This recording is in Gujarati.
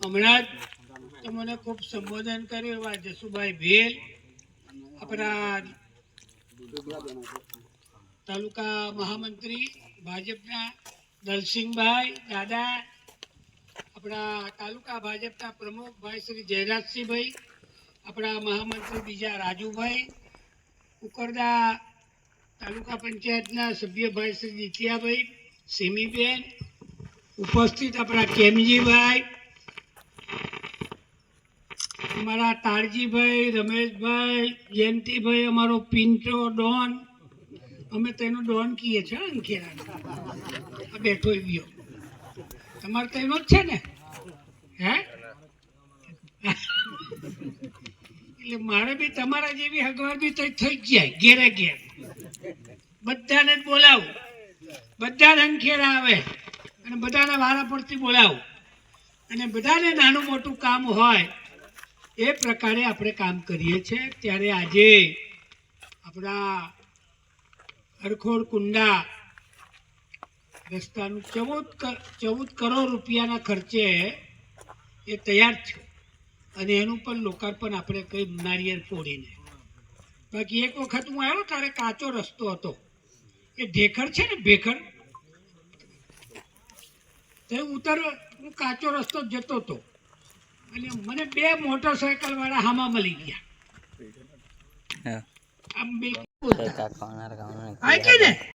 હમણાં જ તમને ખૂબ સંબોધન કર્યું એવા જસુભાઈ ભેલ, આપણા તાલુકા મહામંત્રી ભાજપના દલસિંહભાઈ દાદા, આપણા તાલુકા ભાજપના પ્રમુખ ભાઈ શ્રી જયરાજસિંહભાઈ, આપણા મહામંત્રી બીજા રાજુભાઈ ઉકરદા તાલુકા પંચાયતના સભ્ય ભાઈ શ્રી જીતિયાભાઈ સિમીબેન ઉપસ્થિત આપણા કેમજીભાઈ, અમારા તારજીભાઈ, રમેશભાઈ, જયંતિભાઈ, અમારો પિન્ટો, ડોન. અમે તેનો ડોન કહીએ છીએ અંખેરા બેઠો એવ્યો તમારે તો એનો જ છે ને? હે? એટલે મારે બી તમારા જેવી હગવાર બી થઈ જાય, ઘેરે ઘેર. બધાને જ બોલાવું. બધા અંખેરા આવે. અને બધાને વારા પડતી બોલાવું. અને બધાને નાનું મોટું કામ હોય, એ પ્રકારે આપણે કામ કરીએ છીએ. ત્યારે આજે આપણા હરખોડ કુંડા રસ્તાનું ચૌદ ચૌદ કરોડ રૂપિયાના ખર્ચે એ તૈયાર છે. અને એનું પણ લોકાર્પણ આપણે કંઈ નારિયેળ ફોડીને બાકી એક વખત હું આવ્યો, ત્યારે કાચો રસ્તો હતો. એ ઢેખર છે ને, ભેખર? તે ઉતર હું કાચો રસ્તો જતો હતો. અને મને બે મોટરસાયકલ વાળા હામાં મળી ગયા. હા. આમ બે